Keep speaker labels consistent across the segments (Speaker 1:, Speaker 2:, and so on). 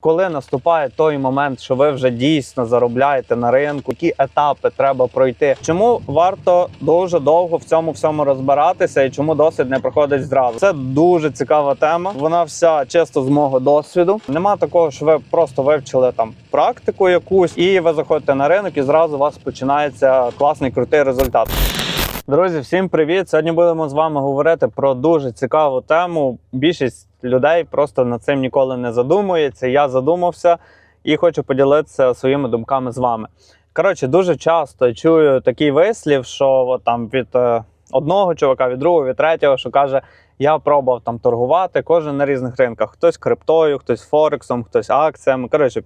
Speaker 1: Коли наступає той момент, що ви вже дійсно заробляєте на ринку, які етапи треба пройти? Чому варто дуже довго в цьому всьому розбиратися і чому досвід не проходить зразу? Це дуже цікава тема. Вона вся чисто з мого досвіду. Нема такого, що ви просто вивчили там практику якусь, і ви заходите на ринок, і зразу у вас починається класний крутий результат. Друзі, всім привіт! Сьогодні будемо з вами говорити про дуже цікаву тему. Більшість людей просто над цим ніколи не задумується. Я задумався і хочу поділитися своїми думками з вами. Коротше, дуже часто чую такий вислів, що там від е, одного чувака, від другого, від третього, що каже: я пробував там торгувати, кожен на різних ринках. Хтось криптою, хтось форексом, хтось акціями. Коротше,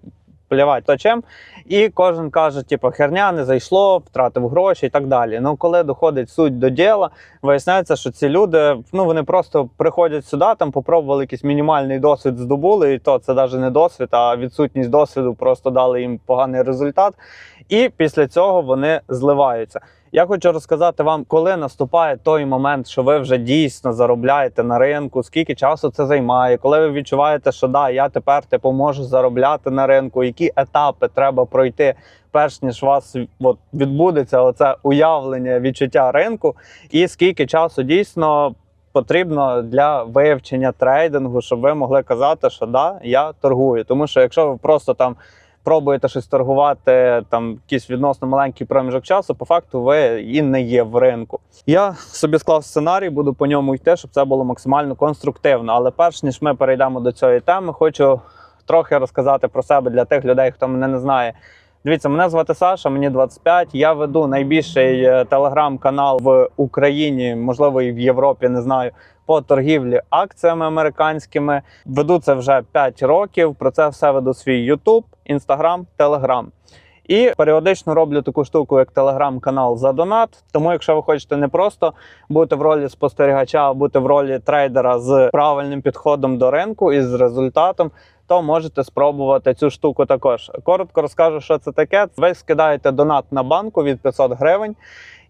Speaker 1: плівать то чим. І кожен каже, типу, херня не зайшло, втратив гроші і так далі. Ну, коли доходить суть до діла, виясняється, що ці люди ну вони просто приходять сюди, там попробували якийсь мінімальний досвід, здобули, і то це навіть не досвід, а відсутність досвіду просто дали їм поганий результат. І після цього вони зливаються. Я хочу розказати вам, коли наступає той момент, що ви вже дійсно заробляєте на ринку, скільки часу це займає, коли ви відчуваєте, що да, я тепер типу можу заробляти на ринку, які етапи треба пройти, перш ніж у вас от, відбудеться оце уявлення відчуття ринку, і скільки часу дійсно потрібно для вивчення трейдингу, щоб ви могли казати, що да, я торгую. Тому що якщо ви просто там пробуєте щось торгувати, там якийсь відносно маленький проміжок часу, по факту ви і не є в ринку. Я собі склав сценарій, буду по ньому йти, щоб це було максимально конструктивно. Але перш ніж ми перейдемо до цієї теми, хочу трохи розказати про себе для тих людей, хто мене не знає. Дивіться, мене звати Саша, мені 25. Я веду найбільший е, телеграм-канал в Україні, можливо, і в Європі, не знаю, по торгівлі акціями американськими. Веду це вже 5 років. Про це все веду свій YouTube, Instagram, Telegram. І періодично роблю таку штуку, як телеграм-канал за донат. Тому, якщо ви хочете не просто бути в ролі спостерігача, а бути в ролі трейдера з правильним підходом до ринку і з результатом, то можете спробувати цю штуку також. Коротко розкажу, що це таке. Ви скидаєте донат на банку від 500 гривень.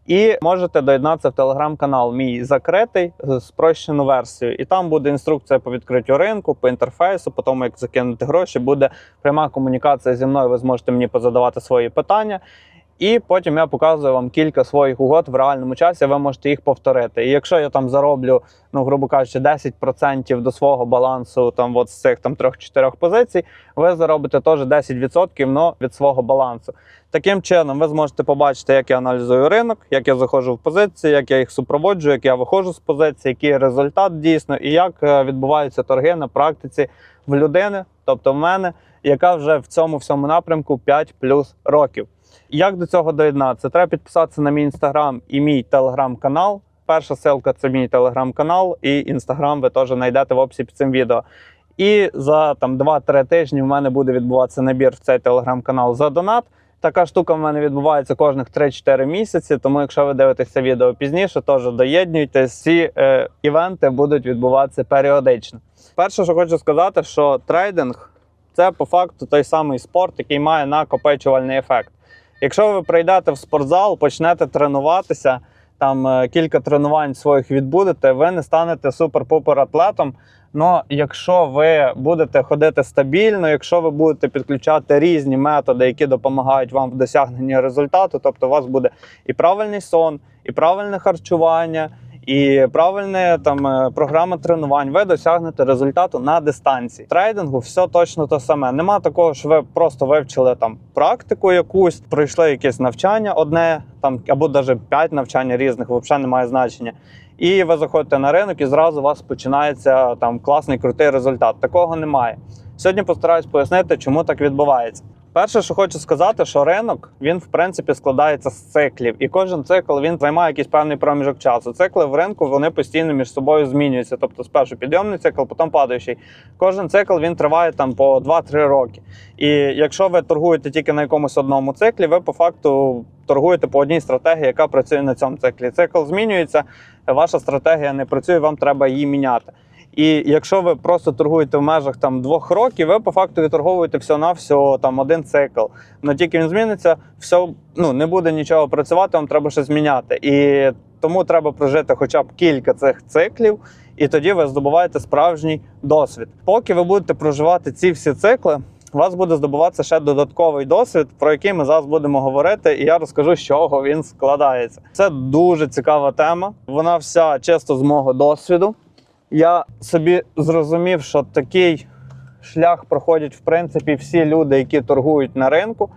Speaker 1: І можете доєднатися в телеграм-канал мій закритий спрощену версію. І там буде інструкція по відкриттю ринку, по інтерфейсу, по тому, як закинути гроші, буде пряма комунікація зі мною. Ви зможете мені позадавати свої питання. І потім я показую вам кілька своїх угод в реальному часі. Ви можете їх повторити. І якщо я там зароблю, ну грубо кажучи, 10% до свого балансу, там от з цих там трьох-чотирьох позицій, ви заробите теж 10% но від свого балансу. Таким чином, ви зможете побачити, як я аналізую ринок, як я заходжу в позиції, як я їх супроводжу, як я виходжу з позиції, який результат дійсно, і як е, відбуваються торги на практиці в людини, тобто в мене, яка вже в цьому всьому напрямку 5 плюс років. Як до цього доєднатися? Треба підписатися на мій інстаграм і мій телеграм-канал. Перша ссылка це мій телеграм-канал, і інстаграм ви теж знайдете в описі під цим відео. І за там 2-3 тижні в мене буде відбуватися набір в цей телеграм-канал за донат. Така штука в мене відбувається кожних 3-4 місяці. Тому, якщо ви дивитеся відео пізніше, теж доєднуйтесь. Ці е, івенти будуть відбуватися періодично. Перше, що хочу сказати, що трейдинг це по факту той самий спорт, який має накопичувальний ефект. Якщо ви прийдете в спортзал, почнете тренуватися, там е, кілька тренувань своїх відбудете, ви не станете супер-пупер атлетом. Но якщо ви будете ходити стабільно, якщо ви будете підключати різні методи, які допомагають вам в досягненні результату, тобто у вас буде і правильний сон, і правильне харчування, і правильна там е, програма тренувань, ви досягнете результату на дистанції. Трейдингу все точно те саме. Нема такого, що ви просто вивчили там практику якусь, пройшли якесь навчання одне там або навіть п'ять навчань різних, взагалі немає значення. І ви заходите на ринок, і зразу у вас починається там класний крутий результат. Такого немає. Сьогодні постараюсь пояснити, чому так відбувається. Перше, що хочу сказати, що ринок він в принципі складається з циклів, і кожен цикл він займає якийсь певний проміжок часу. Цикли в ринку вони постійно між собою змінюються. Тобто, спершу підйомний цикл, потім падаючий. Кожен цикл він триває там по 2-3 роки. І якщо ви торгуєте тільки на якомусь одному циклі, ви по факту торгуєте по одній стратегії, яка працює на цьому циклі. Цикл змінюється, ваша стратегія не працює, вам треба її міняти. І якщо ви просто торгуєте в межах там двох років, ви по факту відторговуєте все на все там один цикл. Но тільки він зміниться, все ну не буде нічого працювати, вам треба щось зміняти. І тому треба прожити хоча б кілька цих циклів, і тоді ви здобуваєте справжній досвід. Поки ви будете проживати ці всі цикли, у вас буде здобуватися ще додатковий досвід, про який ми зараз будемо говорити, і я розкажу, з чого він складається. Це дуже цікава тема. Вона вся чисто з мого досвіду. Я собі зрозумів, що такий шлях проходять в принципі всі люди, які торгують на ринку.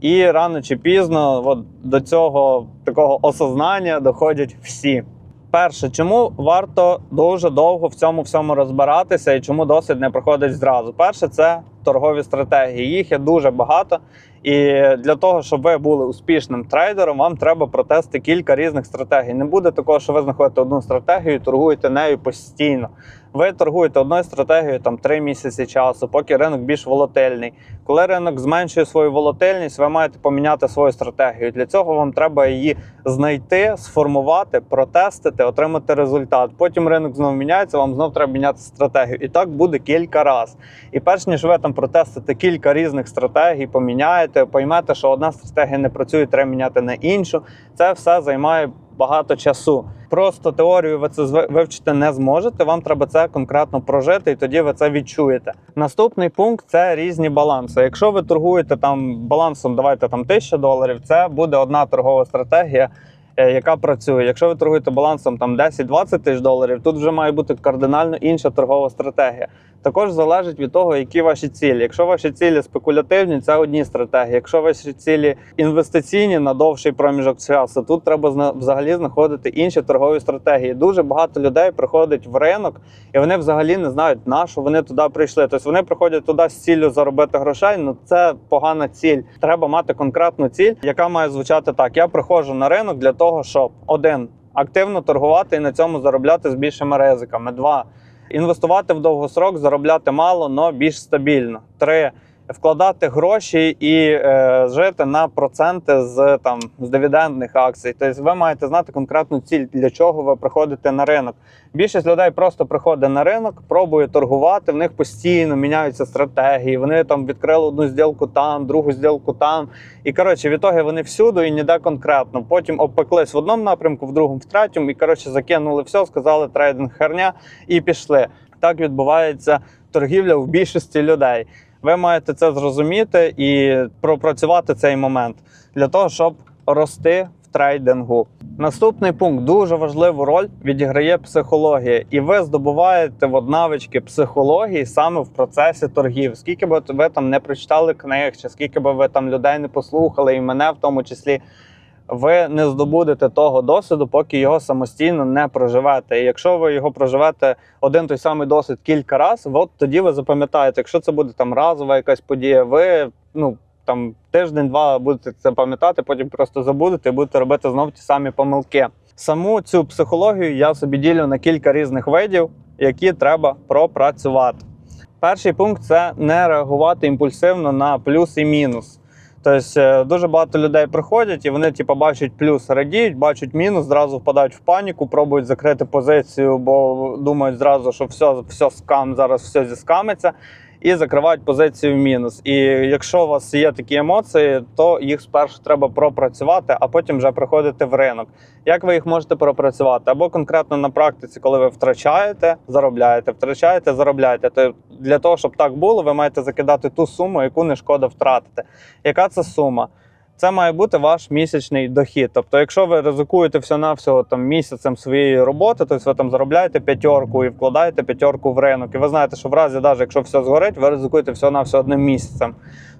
Speaker 1: І рано чи пізно от до цього такого осознання доходять всі. Перше, чому варто дуже довго в цьому всьому розбиратися і чому досвід не проходить зразу? Перше, це торгові стратегії. Їх є дуже багато. І для того, щоб ви були успішним трейдером, вам треба протести кілька різних стратегій. Не буде такого, що ви знаходите одну стратегію і торгуєте нею постійно. Ви торгуєте одною стратегією там 3 місяці часу, поки ринок більш волатильний. Коли ринок зменшує свою волатильність, ви маєте поміняти свою стратегію. Для цього вам треба її знайти, сформувати, протестити, отримати результат. Потім ринок знову міняється, вам знову треба міняти стратегію. І так буде кілька разів. І перш ніж ви там протестите кілька різних стратегій, поміняєте, поймете, що одна стратегія не працює, треба міняти на іншу. Це все займає багато часу. Просто теорію ви це вивчити не зможете. Вам треба це конкретно прожити, і тоді ви це відчуєте. Наступний пункт це різні баланси. Якщо ви торгуєте там балансом, давайте там 1000 доларів, це буде одна торгова стратегія. Е, Яка працює, якщо ви торгуєте балансом там 10-20 тисяч доларів, тут вже має бути кардинально інша торгова стратегія. Також залежить від того, які ваші цілі. Якщо ваші цілі спекулятивні, це одні стратегії. Якщо ваші цілі інвестиційні на довший проміжок часу, тут треба взагалі знаходити інші торгові стратегії. Дуже багато людей приходить в ринок, і вони взагалі не знають, на що вони туди прийшли. Тобто вони приходять туди з ціллю заробити грошей. Ну це погана ціль. Треба мати конкретну ціль, яка має звучати так: я приходжу на ринок для того, щоб один активно торгувати і на цьому заробляти з більшими ризиками. Два інвестувати в довгосрок, заробляти мало, але більш стабільно. Три вкладати гроші і е, жити на проценти з там з дивідендних акцій. Тобто ви маєте знати конкретну ціль, для чого ви приходите на ринок. Більшість людей просто приходить на ринок, пробує торгувати. В них постійно міняються стратегії. Вони там відкрили одну зділку там, другу зділку там. І коротше, в ітогі вони всюди і ніде конкретно. Потім обпеклись в одному напрямку, в другому, в третьому, і коротше закинули все, сказали трейдинг херня і пішли. Так відбувається торгівля в більшості людей. Ви маєте це зрозуміти і пропрацювати цей момент для того, щоб рости в трейдингу. Наступний пункт дуже важливу роль відіграє психологія, і ви здобуваєте от навички психології саме в процесі торгів. Скільки би ви там не прочитали книг, чи скільки би ви там людей не послухали, і мене в тому числі. Ви не здобудете того досвіду, поки його самостійно не проживете. І якщо ви його проживете один той самий досвід кілька разів, от тоді ви запам'ятаєте, якщо це буде там разова якась подія, ви ну там тиждень-два будете це пам'ятати, потім просто забудете і будете робити знов ті самі помилки. Саму цю психологію я собі ділю на кілька різних видів, які треба пропрацювати. Перший пункт це не реагувати імпульсивно на плюс і мінус. Тобто е, дуже багато людей приходять і вони, типу, бачать плюс, радіють, бачать мінус, зразу впадають в паніку, пробують закрити позицію, бо думають зразу, що все, все скам, зараз все зіскамиться, і закривають позицію в мінус. І якщо у вас є такі емоції, то їх спершу треба пропрацювати, а потім вже приходити в ринок. Як ви їх можете пропрацювати? Або конкретно на практиці, коли ви втрачаєте, заробляєте, втрачаєте, заробляєте. То для того, щоб так було, ви маєте закидати ту суму, яку не шкода втратити. Яка це сума? Це має бути ваш місячний дохід. Тобто, якщо ви ризикуєте всього-навсього там місяцем своєї роботи, то ви там заробляєте п'ятерку і вкладаєте п'ятерку в ринок. І ви знаєте, що в разі, навіть якщо все згорить, ви ризикуєте всього-навсього одним місяцем.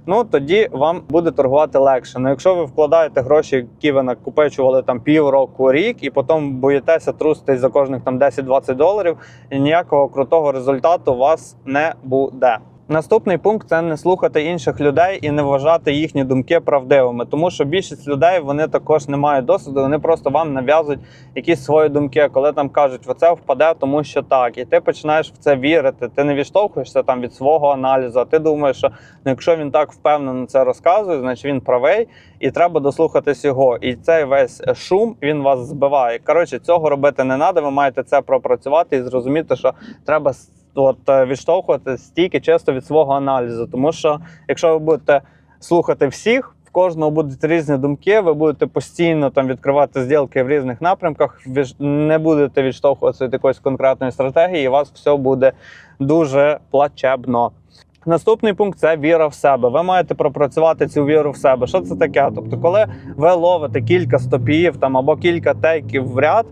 Speaker 1: Ну тоді вам буде торгувати легше. Ну якщо ви вкладаєте гроші, які ви накопичували там півроку, рік, і потім боїтеся труситись за кожних там 10-20 доларів, і ніякого крутого результату у вас не буде. Наступний пункт це не слухати інших людей і не вважати їхні думки правдивими, тому що більшість людей вони також не мають досвіду, вони просто вам нав'язують якісь свої думки, коли там кажуть, оце впаде, тому що так, і ти починаєш в це вірити. Ти не відштовхуєшся там від свого аналізу. а Ти думаєш, що ну, якщо він так впевнено це розказує, значить він правий, і треба дослухатись його. І цей весь шум він вас збиває. Коротше, цього робити не треба. Ви маєте це пропрацювати і зрозуміти, що треба от е, відштовхувати стільки чисто від свого аналізу. Тому що якщо ви будете слухати всіх, в кожного будуть різні думки, ви будете постійно там відкривати зділки в різних напрямках, ви не будете відштовхуватися від якоїсь конкретної стратегії, і у вас все буде дуже плачебно. Наступний пункт це віра в себе. Ви маєте пропрацювати цю віру в себе. Що це таке? Тобто, коли ви ловите кілька стопів там або кілька тейків в ряд,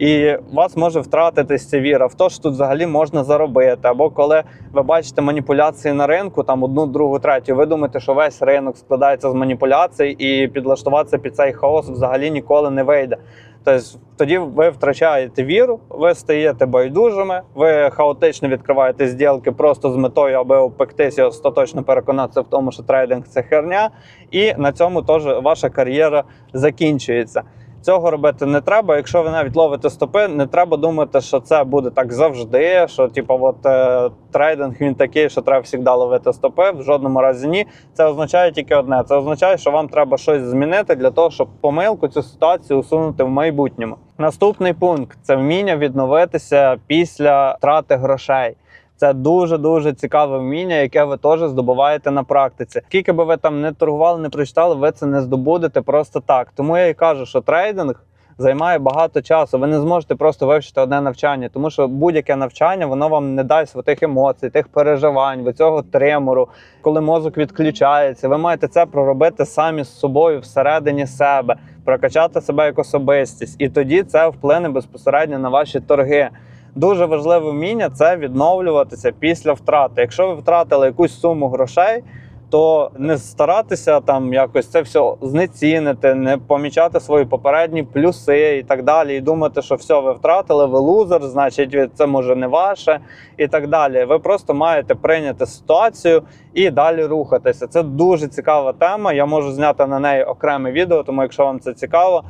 Speaker 1: і вас може втратитись ця віра в те, що тут взагалі можна заробити. Або коли ви бачите маніпуляції на ринку, там одну, другу, третю, ви думаєте, що весь ринок складається з маніпуляцій, і підлаштуватися під цей хаос взагалі ніколи не вийде. Тобто тоді ви втрачаєте віру, ви стаєте байдужими, ви хаотично відкриваєте зділки просто з метою, аби опектися, остаточно переконатися в тому, що трейдинг це херня, і на цьому теж ваша кар'єра закінчується. Цього робити не треба. Якщо ви навіть ловите стопи, не треба думати, що це буде так завжди. Що типу, от е, трейдинг він такий, що треба завжди ловити стопи. В жодному разі ні. Це означає тільки одне: це означає, що вам треба щось змінити для того, щоб помилку цю ситуацію усунути в майбутньому. Наступний пункт це вміння відновитися після втрати грошей. Це дуже дуже цікаве вміння, яке ви теж здобуваєте на практиці. Скільки би ви там не торгували, не прочитали, ви це не здобудете просто так. Тому я і кажу, що трейдинг займає багато часу. Ви не зможете просто вивчити одне навчання, тому що будь-яке навчання воно вам не дасть тих емоцій, тих переживань, цього тремору, коли мозок відключається. Ви маєте це проробити самі з собою всередині себе, прокачати себе як особистість, і тоді це вплине безпосередньо на ваші торги. Дуже важливе вміння це відновлюватися після втрати. Якщо ви втратили якусь суму грошей, то не старатися там якось це все знецінити, не помічати свої попередні плюси і так далі, і думати, що все, ви втратили, ви лузер, значить це може не ваше, і так далі. Ви просто маєте прийняти ситуацію і далі рухатися. Це дуже цікава тема. Я можу зняти на неї окреме відео, тому якщо вам це цікаво.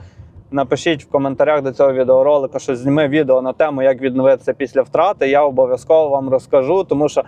Speaker 1: Напишіть в коментарях до цього відеоролика, що зніми відео на тему, як відновитися після втрати. Я обов'язково вам розкажу, тому що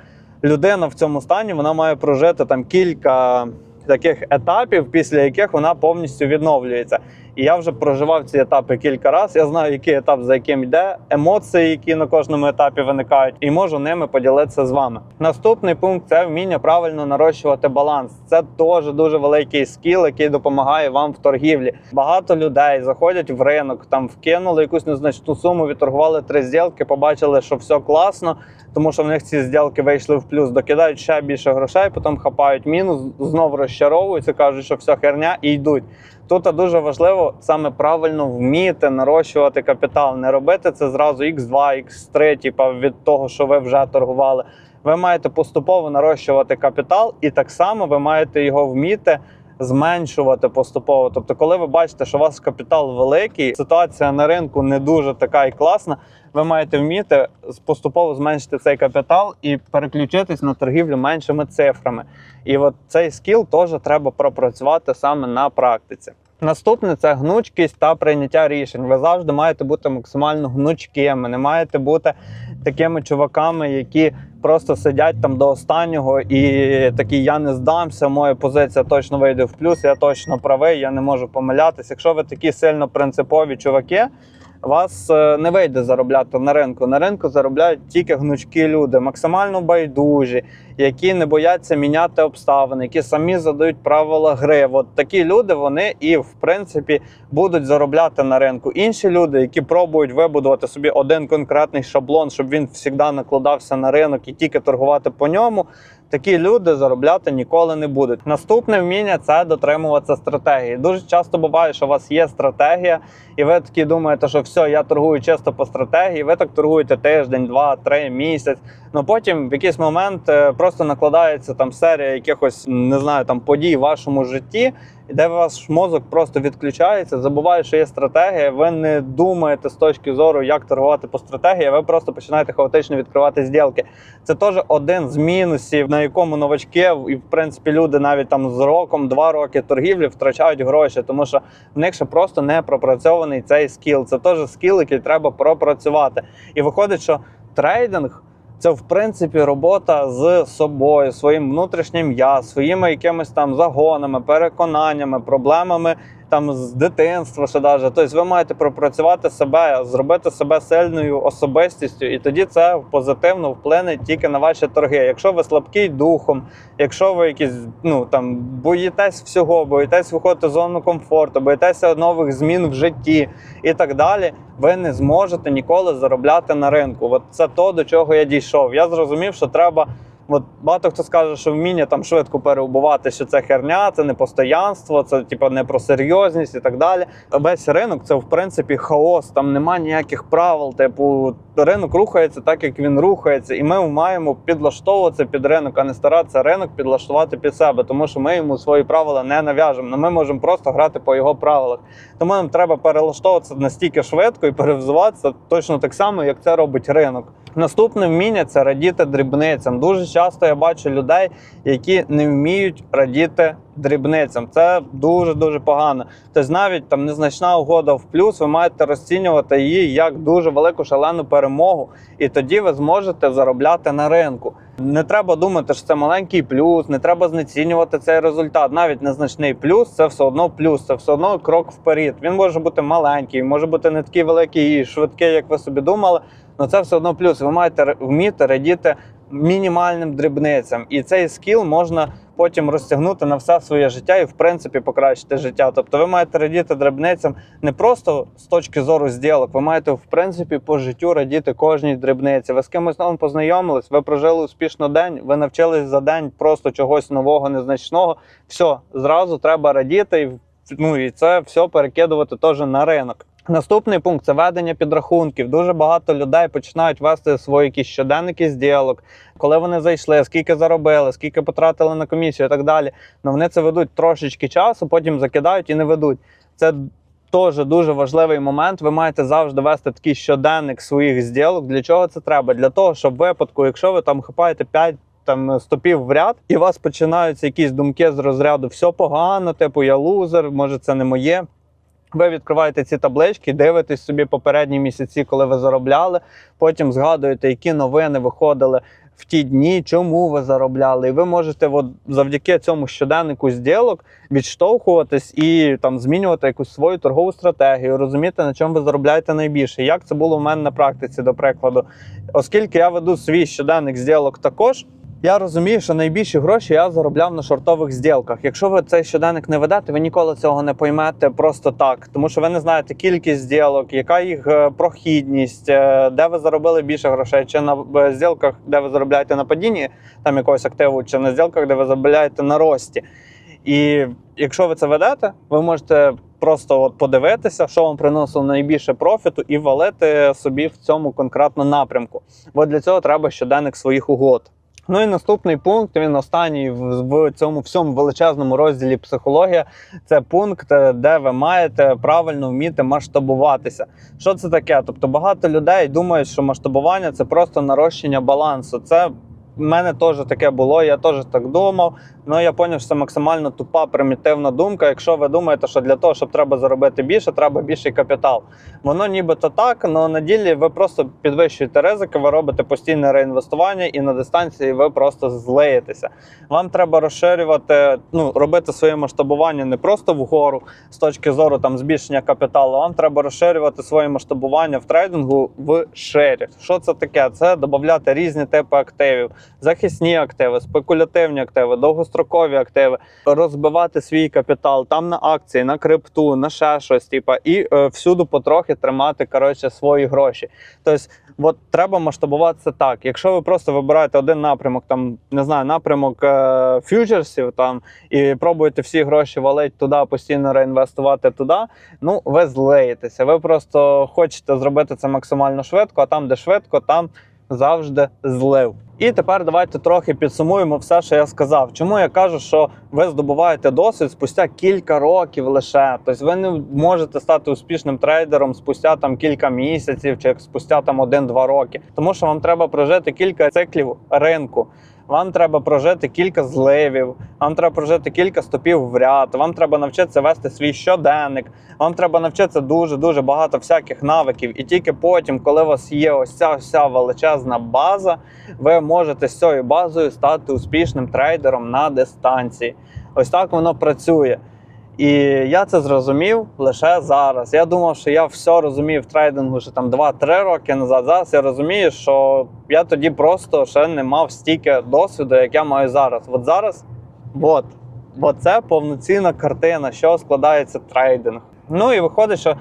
Speaker 1: людина в цьому стані вона має прожити там кілька таких етапів, після яких вона повністю відновлюється. І я вже проживав ці етапи кілька разів. Я знаю, який етап за яким йде, емоції, які на кожному етапі виникають, і можу ними поділитися з вами. Наступний пункт це вміння правильно нарощувати баланс. Це теж дуже великий скіл, який допомагає вам в торгівлі. Багато людей заходять в ринок, там вкинули якусь незначну суму, відторгували три зділки, побачили, що все класно. Тому що в них ці зділки вийшли в плюс, докидають ще більше грошей, потім хапають мінус, знов розчаровуються, кажуть, що все херня і йдуть. Тут дуже важливо саме правильно вміти нарощувати капітал, не робити це зразу x2, x3, типа від того, що ви вже торгували. Ви маєте поступово нарощувати капітал, і так само ви маєте його вміти зменшувати поступово. Тобто, коли ви бачите, що у вас капітал великий, ситуація на ринку не дуже така і класна. Ви маєте вміти поступово зменшити цей капітал і переключитись на торгівлю меншими цифрами. І от цей скіл теж треба пропрацювати саме на практиці. Наступне це гнучкість та прийняття рішень. Ви завжди маєте бути максимально гнучкими, не маєте бути такими чуваками, які просто сидять там до останнього і такі я не здамся. Моя позиція точно вийде в плюс. Я точно правий, я не можу помилятися. Якщо ви такі сильно принципові чуваки. Вас е, не вийде заробляти на ринку. На ринку заробляють тільки гнучкі люди, максимально байдужі, які не бояться міняти обставини, які самі задають правила гри. От такі люди вони і в принципі будуть заробляти на ринку. Інші люди, які пробують вибудувати собі один конкретний шаблон, щоб він завжди накладався на ринок і тільки торгувати по ньому. Такі люди заробляти ніколи не будуть. Наступне вміння це дотримуватися стратегії. Дуже часто буває, що у вас є стратегія, і ви такі думаєте, що все, я торгую чисто по стратегії. Ви так торгуєте тиждень, два, три місяць. Ну потім в якийсь момент е, просто накладається там серія якихось не знаю там подій в вашому житті, де ваш мозок просто відключається, забуває, що є стратегія. Ви не думаєте з точки зору, як торгувати по стратегії. Ви просто починаєте хаотично відкривати зділки. Це теж один з мінусів, на якому новачки і в принципі люди навіть там з роком, два роки торгівлі втрачають гроші, тому що в них ще просто не пропрацьований цей скіл. Це теж скіл, який треба пропрацювати. І виходить, що трейдинг. Це в принципі робота з собою, своїм внутрішнім я, своїми якимись там загонами, переконаннями, проблемами там з дитинства, ще даже. Тобто ви маєте пропрацювати себе, зробити себе сильною особистістю, і тоді це позитивно вплине тільки на ваші торги. Якщо ви слабкий духом, якщо ви якісь ну там боїтесь всього, боїтесь виходити з зону комфорту, боїтеся нових змін в житті і так далі. Ви не зможете ніколи заробляти на ринку. От це то, до чого я дійшов. Я зрозумів, що треба От багато хто скаже, що вміння там швидко переубувати, що це херня, це не постоянство, це типу не про серйозність і так далі. Весь ринок це в принципі хаос. Там нема ніяких правил. Типу, ринок рухається так, як він рухається, і ми маємо підлаштовуватися під ринок, а не старатися ринок підлаштувати під себе, тому що ми йому свої правила не нав'яжемо. але Ми можемо просто грати по його правилах. Тому нам треба перелаштовуватися настільки швидко і перевзуватися точно так само, як це робить ринок. Наступне вміння це радіти дрібницям. Дуже часто я бачу людей, які не вміють радіти дрібницям. Це дуже дуже погано. Тобто навіть там незначна угода в плюс, ви маєте розцінювати її як дуже велику шалену перемогу, і тоді ви зможете заробляти на ринку. Не треба думати, що це маленький плюс, не треба знецінювати цей результат. Навіть незначний плюс це все одно плюс, це все одно крок вперед. Він може бути маленький, може бути не такий великий і швидкий, як ви собі думали. але це все одно плюс. Ви маєте вміти радіти мінімальним дрібницям, і цей скіл можна потім розтягнути на все своє життя і в принципі покращити життя. Тобто ви маєте радіти дрібницям не просто з точки зору зділок, ви маєте в принципі по життю радіти кожній дрібниці. Ви з кимось новим познайомились, ви прожили успішно день, ви навчились за день просто чогось нового, незначного. Все, зразу треба радіти, і ну і це все перекидувати теж на ринок. Наступний пункт це ведення підрахунків. Дуже багато людей починають вести свої якісь щоденники зділок, коли вони зайшли, скільки заробили, скільки потратили на комісію і так далі. Ну вони це ведуть трошечки часу, потім закидають і не ведуть. Це теж дуже важливий момент. Ви маєте завжди вести такий щоденник своїх зділок. Для чого це треба? Для того, щоб випадку, якщо ви там хапаєте 5 там стопів в ряд, і у вас починаються якісь думки з розряду все погано, типу я лузер, може це не моє. Ви відкриваєте ці таблички, дивитесь собі попередні місяці, коли ви заробляли. Потім згадуєте, які новини виходили в ті дні, чому ви заробляли. І ви можете от, завдяки цьому щоденнику зділок відштовхуватись і там змінювати якусь свою торгову стратегію, розуміти, на чому ви заробляєте найбільше. Як це було в мене на практиці, до прикладу, оскільки я веду свій щоденник зділок також. Я розумію, що найбільші гроші я заробляв на шортових зділках. Якщо ви цей щоденник не ведете, ви ніколи цього не поймете просто так, тому що ви не знаєте кількість зділок, яка їх е, прохідність, е, де ви заробили більше грошей, чи на зділках, де ви заробляєте на падінні там якогось активу, чи на зділках, де ви заробляєте на рості. І якщо ви це ведете, ви можете просто от подивитися, що вам приносило найбільше профіту, і валити собі в цьому конкретно напрямку. Бо для цього треба щоденник своїх угод. Ну і наступний пункт, він останній в, цьому всьому величезному розділі психологія. Це пункт, е, де ви маєте правильно вміти масштабуватися. Що це таке? Тобто багато людей думають, що масштабування це просто нарощення балансу. Це в мене теж таке було, я теж так думав. Ну я зрозумів, що це максимально тупа, примітивна думка. Якщо ви думаєте, що для того, щоб треба заробити більше, треба більший капітал. Воно нібито так, але на ділі ви просто підвищуєте ризики, ви робите постійне реінвестування, і на дистанції ви просто злиєтеся. Вам треба розширювати, ну робити своє масштабування не просто вгору з точки зору там збільшення капіталу. Вам треба розширювати своє масштабування в трейдингу в ширі. Що це таке? Це додати різні типи активів, захисні активи, спекулятивні активи, довгострокові активи, розбивати свій капітал там на акції, на крипту, на ще щось, типа, і е, всюди потрохи тримати коротше свої гроші. Тобто, от треба масштабуватися так. Якщо ви просто вибираєте один напрямок, там не знаю, напрямок е, фьючерсів там і пробуєте всі гроші валити туди, постійно реінвестувати туди, ну ви злиєтеся. Ви просто хочете зробити це максимально швидко, а там, де швидко, там завжди злив. І тепер давайте трохи підсумуємо все, що я сказав. Чому я кажу, що ви здобуваєте досвід спустя кілька років лише. Тобто ви не можете стати успішним трейдером спустя там кілька місяців чи спустя там один-два роки. Тому що вам треба прожити кілька циклів ринку. Вам треба прожити кілька зливів, вам треба прожити кілька стопів в ряд, вам треба навчитися вести свій щоденник, вам треба навчитися дуже дуже багато всяких навиків. І тільки потім, коли у вас є ось ця вся величезна база, ви можете з цією базою стати успішним трейдером на дистанції. Ось так воно працює. І я це зрозумів лише зараз. Я думав, що я все розумів в трейдингу ще там 2-3 роки назад. Зараз я розумію, що я тоді просто ще не мав стільки досвіду, як я маю зараз. От зараз, от, от це повноцінна картина, що складається трейдинг. Ну і виходить, що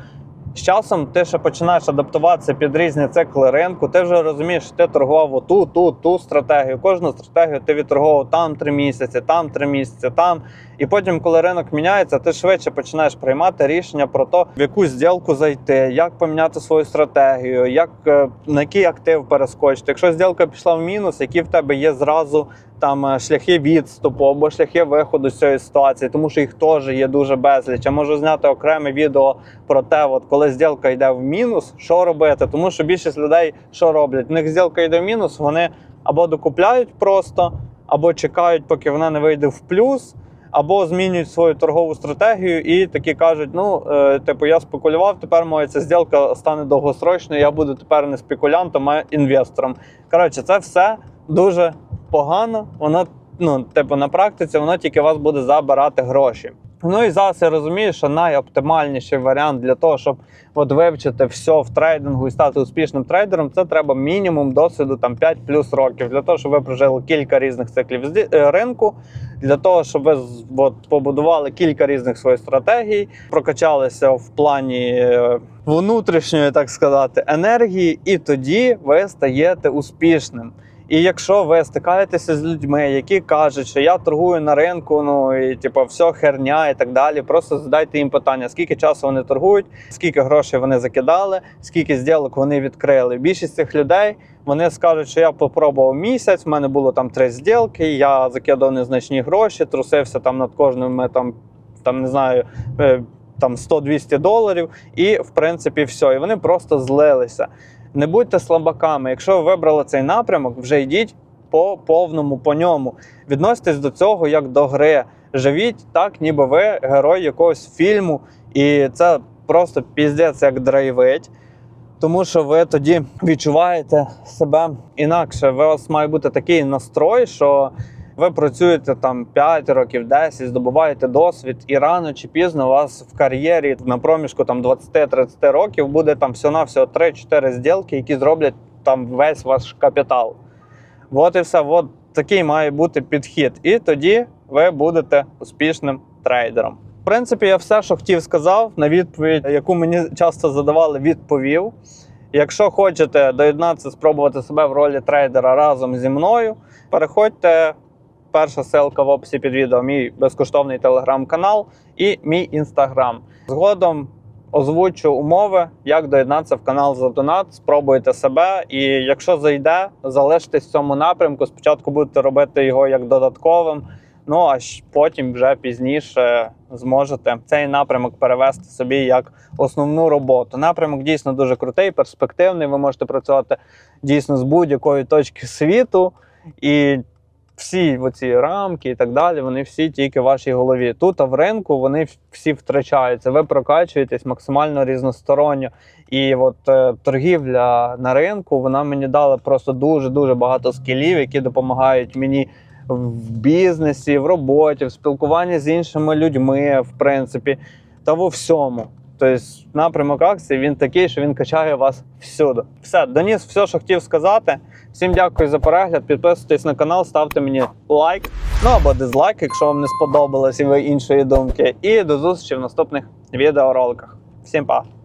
Speaker 1: З часом ти ще починаєш адаптуватися під різні цикли ринку. Ти вже розумієш, що ти торгував оту, ту, ту стратегію. Кожну стратегію ти відторгував там три місяці, там три місяці, там. І потім, коли ринок міняється, ти швидше починаєш приймати рішення про те, в яку зділку зайти, як поміняти свою стратегію, як е, на який актив перескочити. Якщо зділка пішла в мінус, які в тебе є зразу там е, шляхи відступу або шляхи виходу з цієї ситуації, тому що їх теж є дуже безліч. Я можу зняти окреме відео про те, от коли зділка йде в мінус, що робити. Тому що більшість людей що роблять? В них зділка йде в мінус, вони або докупляють просто, або чекають, поки вона не вийде в плюс. Або змінюють свою торгову стратегію і такі кажуть: ну, е, типу, я спекулював, тепер моя ця зділка стане довгосрочною, я буду тепер не спекулянтом, а інвестором. Коротше, це все дуже погано. Воно, ну, типу, на практиці воно тільки вас буде забирати гроші. Ну і зараз я розумію, що найоптимальніший варіант для того, щоб от вивчити все в трейдингу і стати успішним трейдером, це треба мінімум досвіду там 5 плюс років для того, щоб ви прожили кілька різних циклів е, ринку, для того, щоб ви от, побудували кілька різних своїх стратегій, прокачалися в плані е, внутрішньої, так сказати, енергії, і тоді ви стаєте успішним. І якщо ви стикаєтеся з людьми, які кажуть, що я торгую на ринку, ну і типу, все херня і так далі, просто задайте їм питання, скільки часу вони торгують, скільки грошей вони закидали, скільки зділок вони відкрили. Більшість цих людей вони скажуть, що я попробував місяць, в мене було там три зділки, я закидав незначні гроші, трусився там над кожним там, там не знаю. е, Там 100-200 доларів, і в принципі все. І вони просто злилися. Не будьте слабаками. Якщо ви вибрали цей напрямок, вже йдіть по повному по ньому. Відноситесь до цього як до гри. Живіть так, ніби ви герой якогось фільму, і це просто піздець як драйвить. Тому що ви тоді відчуваєте себе інакше. У вас має бути такий настрой, що ви працюєте там 5 років, 10, здобуваєте досвід, і рано чи пізно у вас в кар'єрі на проміжку там 20-30 років буде там всього-навсього 3-4 зділки, які зроблять там весь ваш капітал. От і все. От такий має бути підхід. І тоді ви будете успішним трейдером. В принципі, я все, що хотів, сказав на відповідь, яку мені часто задавали, відповів. Якщо хочете доєднатися, спробувати себе в ролі трейдера разом зі мною, переходьте. Перша ссылка в описі під відео, мій безкоштовний телеграм-канал і мій інстаграм. Згодом озвучу умови, як доєднатися в канал за донат. Спробуйте себе. І якщо зайде, залишитесь в цьому напрямку. Спочатку будете робити його як додатковим. Ну а потім вже пізніше зможете цей напрямок перевести собі як основну роботу. Напрямок дійсно дуже крутий, перспективний. Ви можете працювати дійсно з будь-якої точки світу. І всі оці рамки і так далі, вони всі тільки в вашій голові. Тут а в ринку вони всі втрачаються. Ви прокачуєтесь максимально різносторонньо. І от е, торгівля на ринку вона мені дала просто дуже дуже багато скілів, які допомагають мені в бізнесі, в роботі, в спілкуванні з іншими людьми, в принципі, та во всьому. Тобто напрямок акції він такий, що він качає вас всюди. Все, доніс все, що хотів сказати. Всім дякую за перегляд. Підписуйтесь на канал, ставте мені лайк, ну або дизлайк, якщо вам не сподобалось і ви іншої думки. І до зустрічі в наступних відеороликах. Всім па!